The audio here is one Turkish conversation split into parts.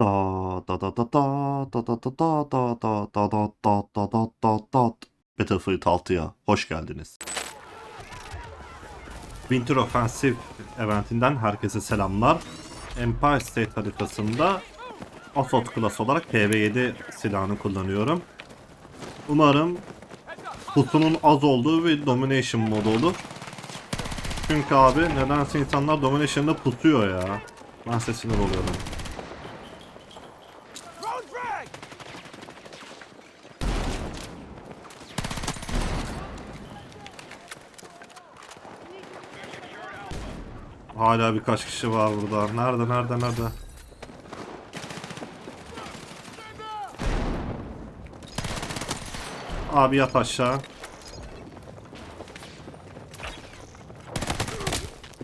Da da da da da da da da da da da da da da da da da Battlefield 6'ya hoş geldiniz. Winter Offensive eventinden herkese selamlar. Empire State haritasında Assault Class olarak PV7 silahını kullanıyorum. Umarım pusunun az olduğu bir Domination modu olur. Çünkü abi nedense insanlar Domination'da pusuyor ya. Ben size sinir oluyorum. Hala birkaç kişi var burada. Nerede nerede nerede? Abi yat aşağı.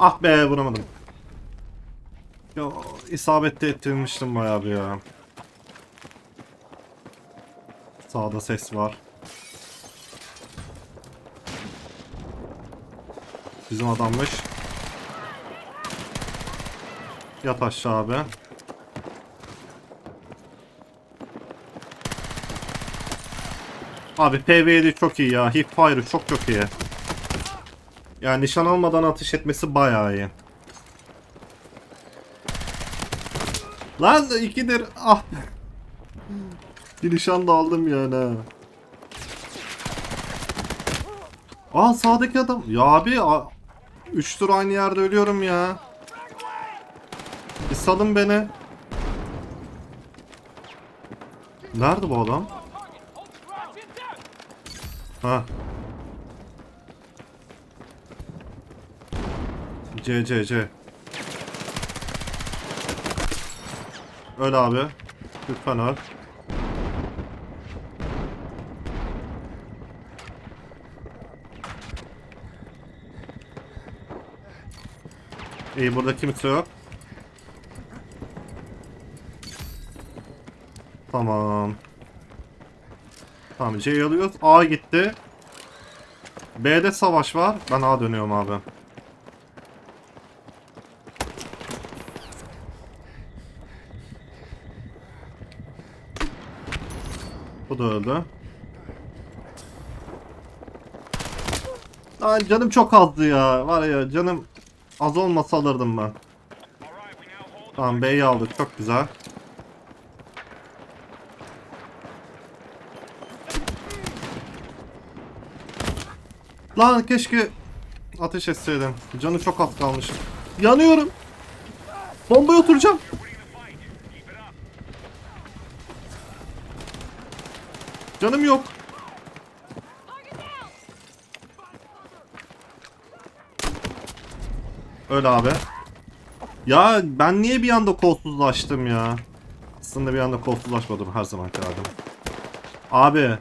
Ah be vuramadım. Ya isabette ettirmiştim bayağı bir ya. Sağda ses var. Bizim adammış. Yat aşağı abi. Abi PvE'de çok iyi ya. Hipfire çok çok iyi. Yani nişan almadan atış etmesi bayağı iyi. Lan ikidir. Ah. Bir nişan da aldım yani. Aa sağdaki adam. Ya abi 3 tur aynı yerde ölüyorum ya. Salın beni. Nerede bu adam? Ha. C C C. Öl abi. Lütfen öl. İyi burada kimse yok. Tamam. Tamam C'yi alıyoruz. A gitti. B'de savaş var. Ben A dönüyorum abi. Bu da öldü. Ay canım çok azdı ya. Var ya canım az olmasa alırdım ben. Tamam B'yi aldık. Çok güzel. Lan keşke ateş etseydim. Canı çok az kalmış. Yanıyorum. Bombaya oturacağım. Canım yok. Öyle abi. Ya ben niye bir anda kolsuzlaştım ya? Aslında bir anda kolsuzlaşmadım her zaman halde. Abi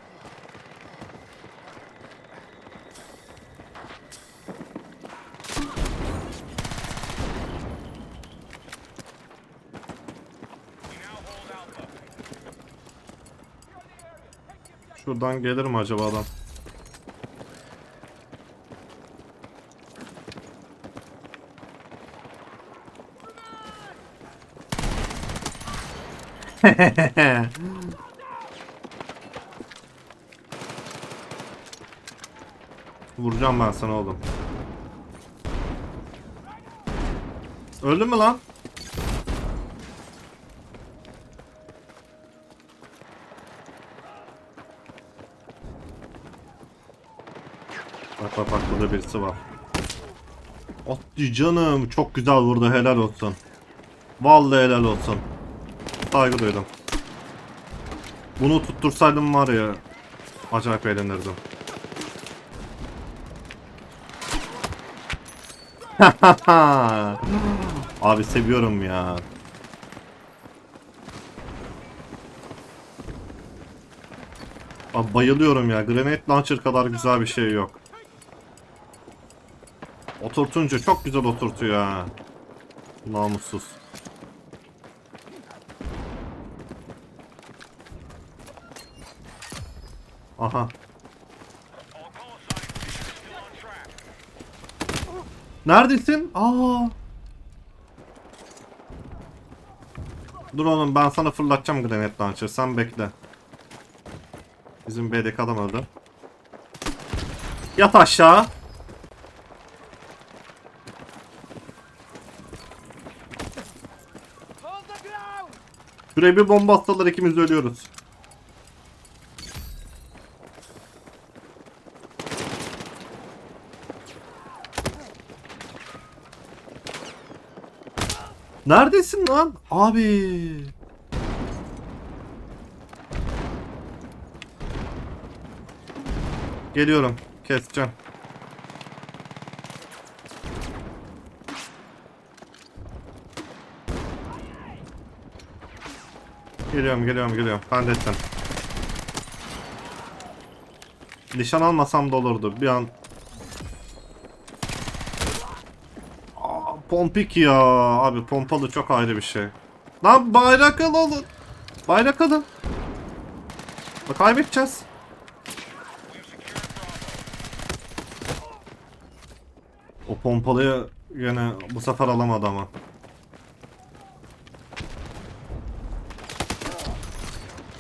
Şuradan gelir mi acaba adam? Vuracağım ben sana oğlum. Öldün mü lan? Bak bak burada birisi var. Attı canım çok güzel vurdu helal olsun. Vallahi helal olsun. Saygı duydum. Bunu tuttursaydım var ya acayip eğlenirdim. Abi seviyorum ya. Abi bayılıyorum ya. Grenade launcher kadar güzel bir şey yok. Oturtunca çok güzel oturtuyor ha. Namussuz. Aha. Neredesin? Aa. Dur oğlum ben sana fırlatacağım granit launcher. Sen bekle. Bizim BDK adam. Yat aşağı. Şuraya bir bomba atsalar ikimiz ölüyoruz. Neredesin lan? Abi. Geliyorum. Keseceğim. Geliyorum geliyorum geliyorum. Ben de. Nişan almasam da olurdu. Bir an... Aa, pompik ya. Abi pompalı çok ayrı bir şey. Lan bayrak alın. Bayrak alın. Bak kaybedeceğiz. O pompalıyı yine bu sefer alamadı ama.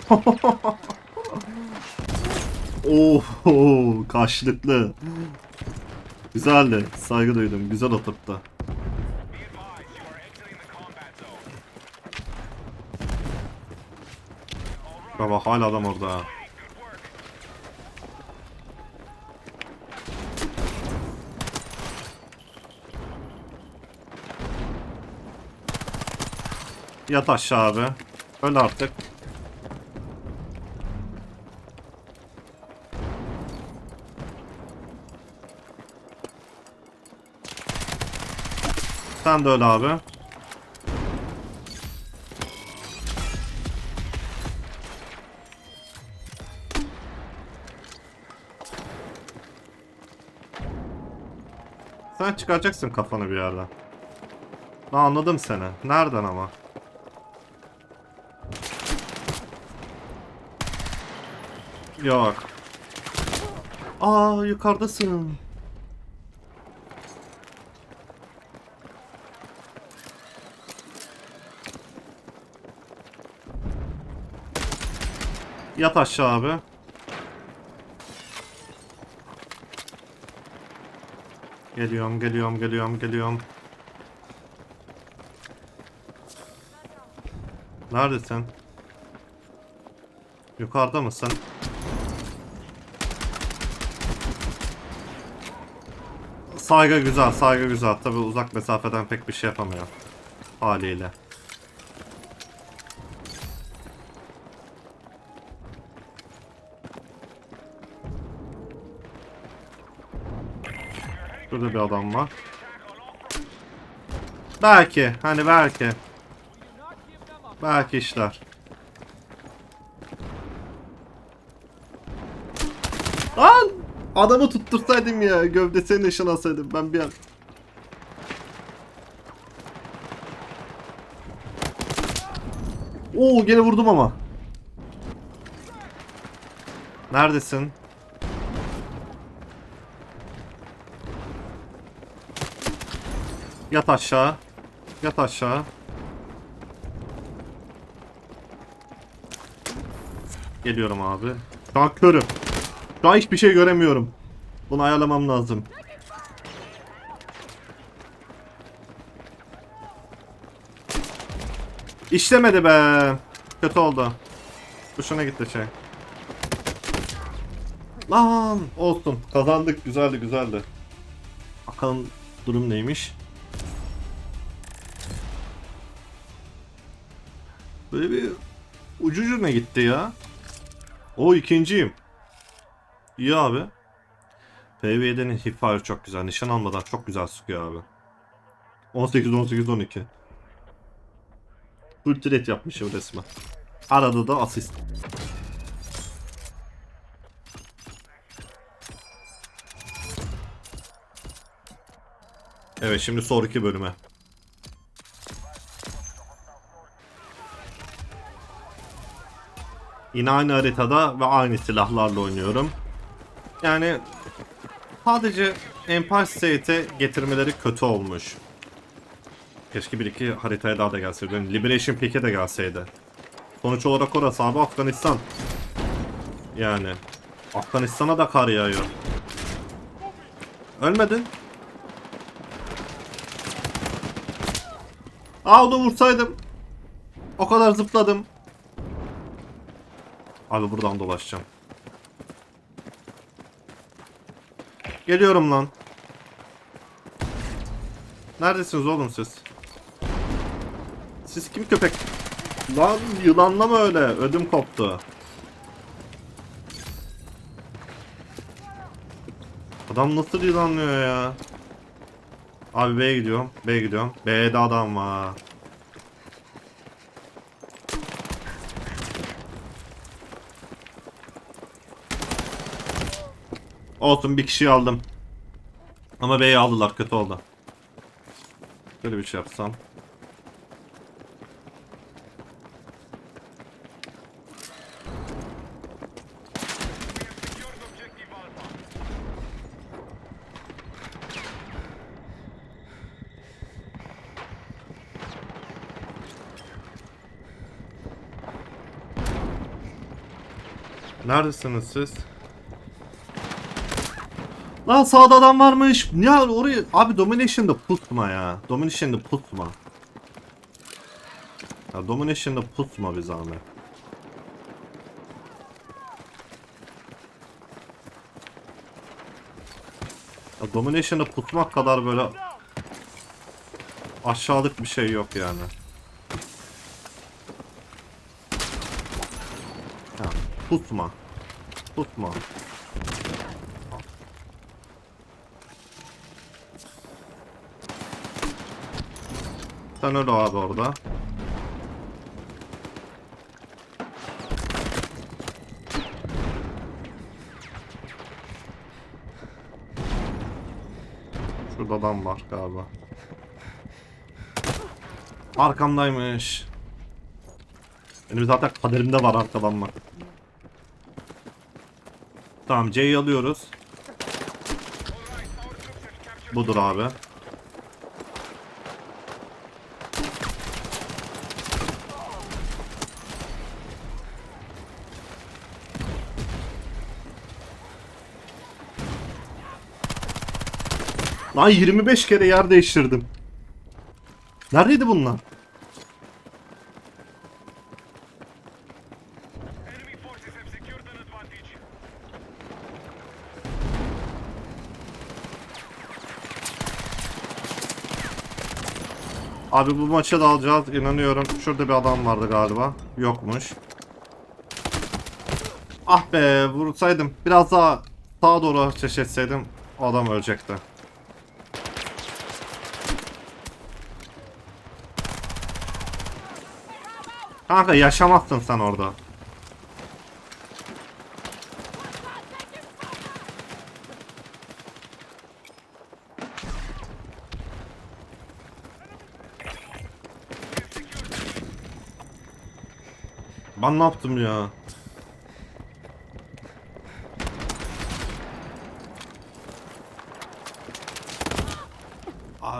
Oo, karşılıklı. Güzeldi. Saygı duydum. Güzel oturttu. Baba hala adam orada. Yat aşağı abi. Öl artık. Sen de öl abi. Sen çıkaracaksın kafanı bir yerden. Ben anladım seni. Nereden ama? Yok. Aa yukarıdasın. Yat aşağı abi. Geliyorum, geliyorum, geliyorum, geliyorum. Neredesin? Yukarıda mısın? Saygı güzel, saygı güzel. Tabi uzak mesafeden pek bir şey yapamıyor. Haliyle. Şurada bir adam var. Belki, hani belki. Belki işler. Lan! Adamı tuttursaydım ya. Gövdesini nişan alsaydım. Ben bir an... Oo gene vurdum ama. Neredesin? Yat aşağı. Yat aşağı. Geliyorum abi. Şu an körüm. Şu an hiçbir şey göremiyorum. Bunu ayarlamam lazım. İşlemedi be. Kötü oldu. Hoşuna gitti şey. Lan olsun. Kazandık. Güzeldi güzeldi. Bakalım durum neymiş. Böyle bir ucucuna gitti ya. O ikinciyim. İyi abi. PvE'denin hipfire çok güzel. Nişan almadan çok güzel sıkıyor abi. 18 18 12. Full threat yapmışım resmen. Arada da asist. Evet şimdi sonraki bölüme. Yine aynı haritada ve aynı silahlarla oynuyorum. Yani sadece Empire State'e getirmeleri kötü olmuş. Keşke bir iki haritaya daha da gelseydi. Liberation Peak'e de gelseydi. Sonuç olarak orası abi Afganistan. Yani. Afganistan'a da kar yağıyor. Ölmedin. Aa onu vursaydım. O kadar zıpladım. Abi buradan dolaşacağım. Geliyorum lan. Neredesiniz oğlum siz? Siz kim köpek? Lan yılanlama öyle. Ödüm koptu. Adam nasıl yılanlıyor ya? Abi B'ye gidiyorum. B'ye gidiyorum. B'de adam var. Olsun bir kişiyi aldım. Ama B'yi aldılar kötü oldu. Böyle bir şey yapsam. Neredesiniz siz? Lan sağda adam varmış. Ya orayı abi Domination'da pusma ya. Domination'da pusma. Ya Domination'da pusma bir zahmet. Ya Domination'da pusmak kadar böyle aşağılık bir şey yok yani. Ya, pusma. Pusma. Sen öyle abi orada. Şurada adam var galiba. Arkamdaymış. Benim zaten kaderimde var arkadan bak. Tamam C'yi alıyoruz. Budur abi. Lan 25 kere yer değiştirdim. Neredeydi bunlar? Abi bu maçı da alacağız inanıyorum. Şurada bir adam vardı galiba. Yokmuş. Ah be vursaydım. Biraz daha sağa doğru ateş o adam ölecekti. Kanka yaşamazsın sen orada. Ben ne yaptım ya?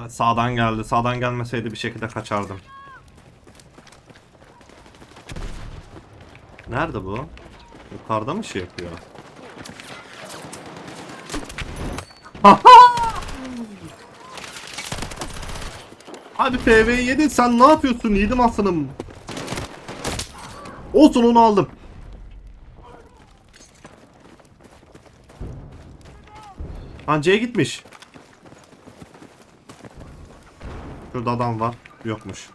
Sağdan geldi. Sağdan gelmeseydi bir şekilde kaçardım. Nerede bu? Yukarıda mı şey yapıyor? Abi PV'yi yedin sen ne yapıyorsun? Yedim aslanım. Olsun onu aldım. Lan C'ye gitmiş. Şurada adam var. Yokmuş.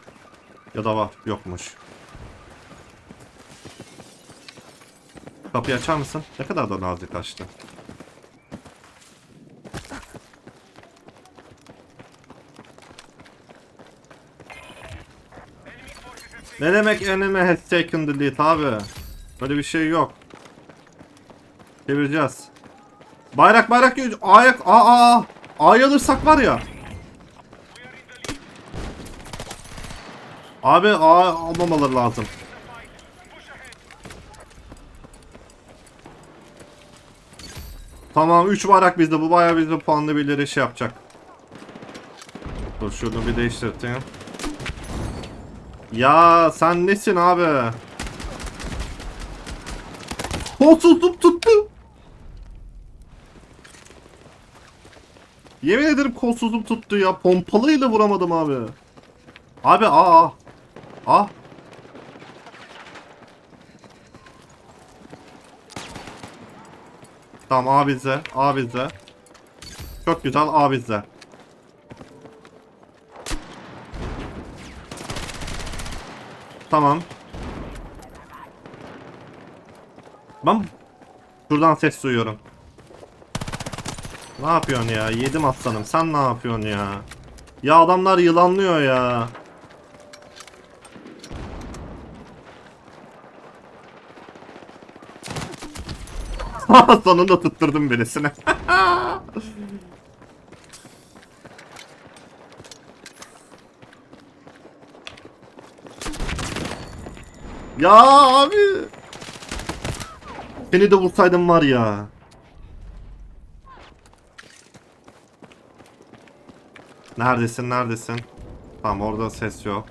Ya da var. Yokmuş. Kapıyı açar mısın? Ne kadar da nazik açtı. Ne demek enemy has taken the lead abi? Böyle bir şey yok. Çevireceğiz. Bayrak bayrak. Ayak a a a. Alırsak var ya. Abi A almamaları lazım. Tamam 3 bayrak bizde. Bu bayağı bizde puanlı birileri şey yapacak. Dur şunu bir değiştireyim. Ya sen nesin abi? Kolsuzluk tuttu. Yemin ederim kolsuzluk tuttu ya. Pompalıyla vuramadım abi. Abi aa. aa. Tamam A bizde. A bizde. Çok güzel A bizde. Tamam. Ben şuradan ses duyuyorum. Ne yapıyorsun ya? Yedim aslanım. Sen ne yapıyorsun ya? Ya adamlar yılanlıyor ya. Sonunda tutturdum birisini. ya abi. Seni de vursaydım var ya. Neredesin neredesin? Tamam orada ses yok.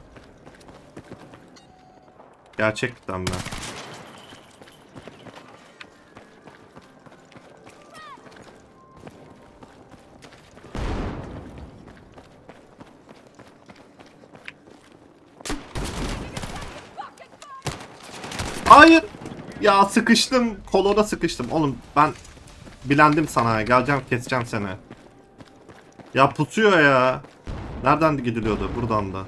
Gerçekten mi? Hayır. Ya sıkıştım. Kolona sıkıştım. Oğlum ben bilendim sana. Geleceğim keseceğim seni. Ya pusuyor ya. Nereden gidiliyordu? Buradan da.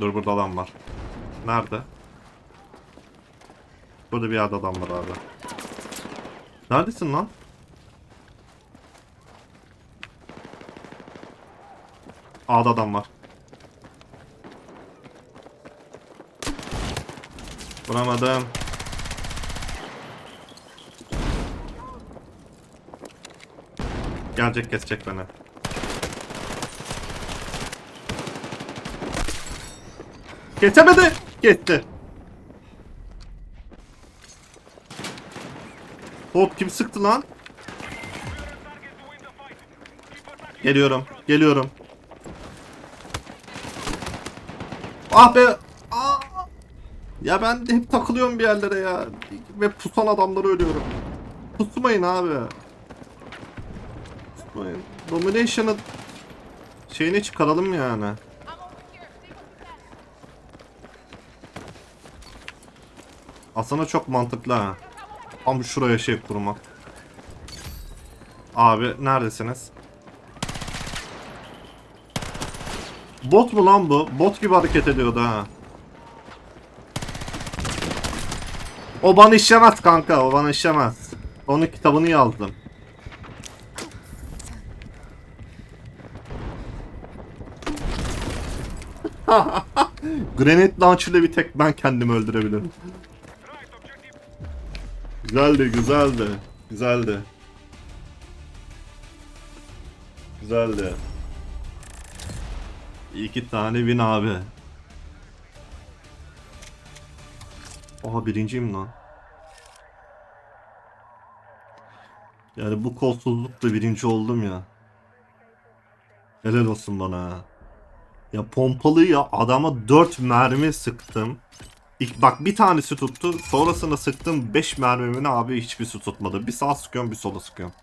Dur burada adam var. Nerede? Burada bir yerde adam var abi. Neredesin lan? A'da adam var. Vuramadım. Gelecek kesecek beni. Geçemedi. Geçti. Hop kim sıktı lan? Geliyorum. Geliyorum. Ah be. Ya ben hep takılıyorum bir yerlere ya. Ve pusan adamları ölüyorum. Pusmayın abi. Pusmayın. Domination'ın şeyini çıkaralım yani. Aslında çok mantıklı ha. Tam şuraya şey kurmak. Abi neredesiniz? Bot mu lan bu? Bot gibi hareket ediyordu ha. O bana işlemez kanka, o bana işlemez. Onun kitabını yazdım. Granite launcher'la bir tek ben kendimi öldürebilirim. Güzeldi, güzeldi. Güzeldi. Güzeldi. İki tane win abi. Oha birinciyim lan. Yani bu kolsuzlukla birinci oldum ya. Helal olsun bana. Ya pompalı ya adama 4 mermi sıktım. İlk, bak bir tanesi tuttu. Sonrasında sıktım 5 mermimin abi hiçbirisi tutmadı. Bir sağa sıkıyorum bir sola sıkıyorum.